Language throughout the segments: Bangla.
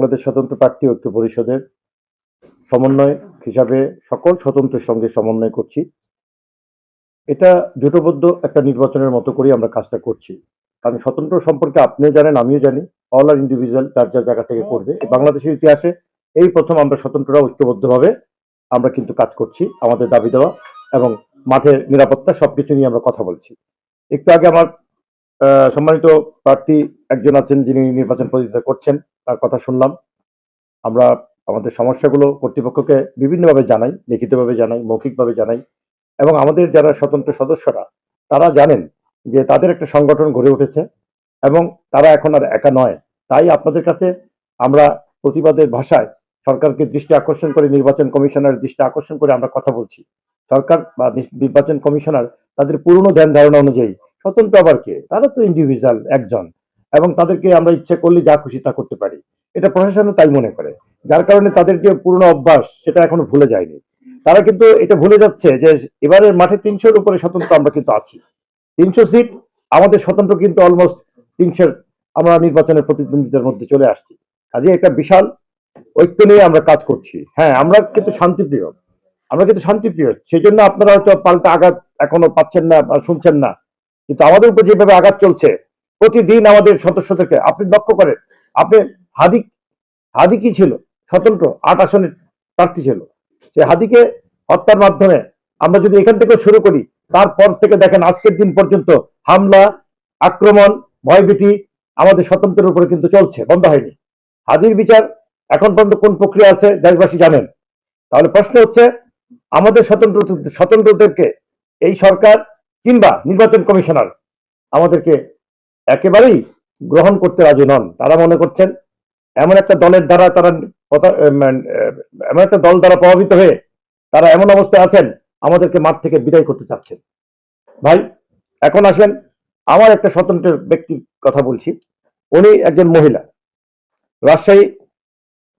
বাংলাদেশ স্বতন্ত্র প্রার্থী ঐক্য পরিষদের সমন্বয় হিসাবে সকল স্বতন্ত্রের সঙ্গে সমন্বয় করছি। এটা জোটবদ্ধ একটা নির্বাচনের মতো করে আমরা কাজটা করছি। কারণ স্বতন্ত্র সম্পর্কে আপনিও জানেন আমিও জানি অল আর ইন্ডিভিজুয়াল যার যার জায়গা থেকে করবে। বাংলাদেশের ইতিহাসে এই প্রথম আমরা স্বতন্ত্ররা ঐক্যবদ্ধভাবে আমরা কিন্তু কাজ করছি আমাদের দাবি দেওয়া এবং মাঠের নিরাপত্তা সবকিছু নিয়ে আমরা কথা বলছি। একটু আগে আমার সম্মানিত প্রার্থী একজন আছেন যিনি নির্বাচন প্রতিযোগিতা করছেন, তার কথা শুনলাম। আমরা আমাদের সমস্যাগুলো কর্তৃপক্ষকে বিভিন্নভাবে জানাই, লিখিতভাবে জানাই, মৌখিকভাবে জানাই এবং আমাদের যারা স্বতন্ত্র সদস্যরা, তারা জানেন যে তাদের একটা সংগঠন গড়ে উঠেছে এবং তারা এখন আর একা নয়। তাই আপনাদের কাছে আমরা প্রতিবাদের ভাষায় সরকারকে দৃষ্টি আকর্ষণ করে, নির্বাচন কমিশনার দৃষ্টি আকর্ষণ করে আমরা কথা বলছি। সরকার বা নির্বাচন কমিশনার তাদের পুরনো ধ্যান ধারণা অনুযায়ী স্বতন্ত্র আবার কে? তারা তো ইন্ডিভিজুয়াল একজন। এবং তাদেরকে আমরা ইচ্ছে করলে যা খুশি তা করতে পারি। এটা প্রশাসনও তাই মনে করে। যার কারণে তাদের যে পুরনো অভ্যাস সেটা এখনও ভুলে যায়নি। তারা কিন্তু এটা ভুলে যাচ্ছে যে এবারের মাঠে তিনশোর উপরে স্বতন্ত্র আমরা কিন্তু আছি। তিনশো সিট, আমাদের স্বতন্ত্র কিন্তু অলমোস্ট তিনশোর আমরা নির্বাচনের প্রতিদ্বন্দ্বিতার মধ্যে চলে আসছি। কাজে একটা বিশাল ঐক্য নিয়ে আমরা কাজ করছি। হ্যাঁ আমরা কিন্তু শান্তিপ্রিয়। আমরা কিন্তু শান্তিপ্রিয়। সেই জন্য আপনারা হয়তো পাল্টা আঘাত এখনও পাচ্ছেন না বা শুনছেন না। কিন্তু আমাদের উপর যেভাবে আঘাত চলছে, প্রতিদিন আমাদের সদস্যদেরকে আপনি লক্ষ্য করেন, আপনি হাদি হাদি কি ছিল, স্বতন্ত্র আট আসনের প্রার্থী ছিল। সে হাদিকে হত্যার মাধ্যমে আমরা যদি এখান থেকে শুরু করি, তারপর থেকে দেখেন আজকের দিন পর্যন্ত হামলা, আক্রমণ, ভয়ভীতি আমাদের স্বতন্ত্রের উপরে কিন্তু চলছে, বন্ধ হয়নি। হাদির বিচার এখন পর্যন্ত কোন প্রক্রিয়া আছে, দেশবাসী জানেন। তাহলে প্রশ্ন হচ্ছে, আমাদের স্বতন্ত্র স্বতন্ত্রদেরকে এই সরকার কিংবা নির্বাচন কমিশনার আমাদেরকে একেবারেই গ্রহণ করতে রাজি নন। তারা মনে করছেন এমন একটা দলের দ্বারা তারা এমন একটা দল দ্বারা প্রভাবিত হয়ে তারা এমন অবস্থায় আছেন আমাদেরকে মাঠ থেকে বিদায় করতে চাচ্ছেন। ভাই এখন আসেন আমার একটা স্বতন্ত্র ব্যক্তির কথা বলছি। উনি একজন মহিলা। রাজশাহী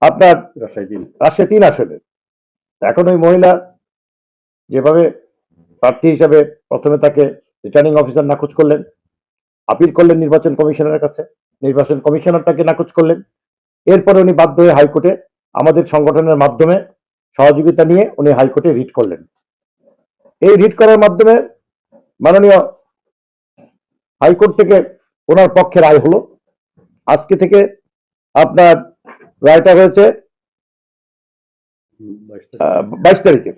আপনার রাজশাহী তিন। রাজশাহী তিন আসলে এখন ওই মহিলা যেভাবে প্রার্থী হিসাবে প্রথমে তাকে রিটার্নিং অফিসার নাকচ করলেন আপিল করলেন নির্বাচন কমিশনারের কাছে, নির্বাচন কমিশনার তাকে নাকচ করলেন। এরপরে উনি বাধ্য হয়ে হাইকোর্টে আমাদের সংগঠনের মাধ্যমে সহযোগিতা নিয়ে উনি হাইকোর্টে রিট করলেন। এই রিট করার মাধ্যমে মাননীয় হাইকোর্ট থেকে ওনার পক্ষে রায় হলো। আজকে থেকে আপনার রায়টা হয়েছে বাইশ তারিখে।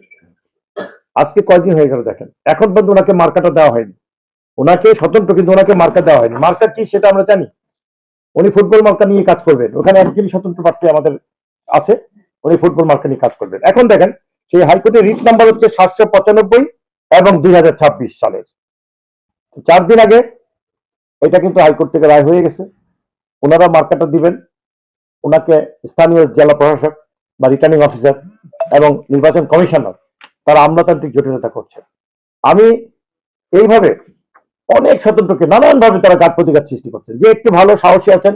আজকে কয়দিন হয়ে গেল দেখেন। এখন পর্যন্ত ওনাকে মার্কাটা দেওয়া হয়নি। ওনাকে স্বতন্ত্র, কিন্তু ওনাকে মার্কা দেওয়া হয়নি। মার্কা কি সেটা আমরা জানি। উনি ফুটবল মার্কা নিয়ে কাজ করবেন। ওখানে একজনই স্বতন্ত্র প্রার্থী আমাদের আছে। উনি ফুটবল মার্কা নিয়ে কাজ করবেন। এখন দেখেন, সেই হাইকোর্টের রিট নাম্বার হচ্ছে সাতশো পঁচানব্বই এবং দুই হাজার ছাব্বিশ সালের। চার দিন আগে এটা কিন্তু হাইকোর্ট থেকে রায় হয়ে গেছে। ওনারা মার্কাটা দিবেন। ওনাকে স্থানীয় জেলা প্রশাসক বা রিটার্নিং অফিসার এবং নির্বাচন কমিশনার তারা আমলাতান্ত্রিক জটিলতা করছে। আমি এইভাবে অনেক স্বতন্ত্রকে নানানভাবে তারা ঘাট প্রতিঘাত সৃষ্টি করছেন। যে একটু ভালো সাহসী আছেন,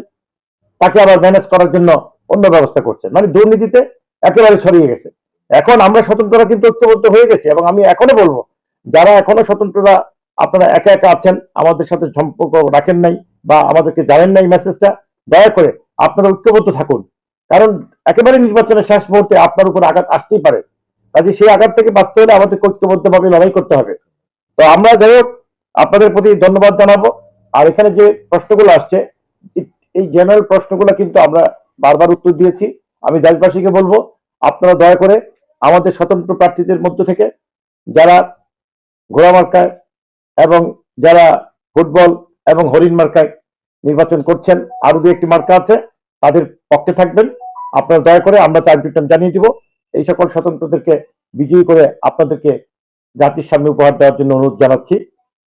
তাকে আবার ম্যানেজ করার জন্য অন্য ব্যবস্থা করছেন। মানে দুর্নীতিতে একেবারে ছড়িয়ে গেছে। এখন আমরা স্বতন্ত্ররা কিন্তু ঐক্যবদ্ধ হয়ে গেছে এবং আমি এখনও বলব, যারা এখনও স্বতন্ত্ররা আপনারা একা একা আছেন, আমাদের সাথে সম্পর্ক রাখেন নাই বা আমাদেরকে জানেন নাই মেসেজটা দয়া করে আপনারা ঐক্যবদ্ধ থাকুন। কারণ একেবারে নির্বাচনের শেষ মুহূর্তে আপনার উপর আঘাত আসতেই পারে। কাজে সেই আঘাত থেকে বাঁচতে হলে আমাদের ঐক্যবদ্ধভাবে লড়াই করতে হবে। তো আমরা যাই হোক, আপনাদের প্রতি ধন্যবাদ জানাব। আর এখানে যে প্রশ্নগুলো আসছে, এই- জেনারেল প্রশ্নগুলো কিন্তু আমরা বারবার উত্তর দিয়েছি। আমি দেশবাসীকে বলব, আপনারা দয়া করে আমাদের স্বতন্ত্র প্রার্থীদের মধ্য থেকে যারা ঘোড়া মার্কায় এবং যারা ফুটবল এবং হরিণ মার্কায় নির্বাচন করছেন আরও দু একটি মার্কা আছে, তাদের পক্ষে থাকবেন। আপনারা দয়া করে আমরা টাইম জানিয়ে দিব। এই সকল স্বতন্ত্রদেরকে বিজয়ী করে আপনাদেরকে জাতির সামনে উপহার দেওয়ার জন্য অনুরোধ জানাচ্ছি।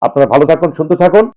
আপনারা ভালো থাকুন সুন্দর থাকুন।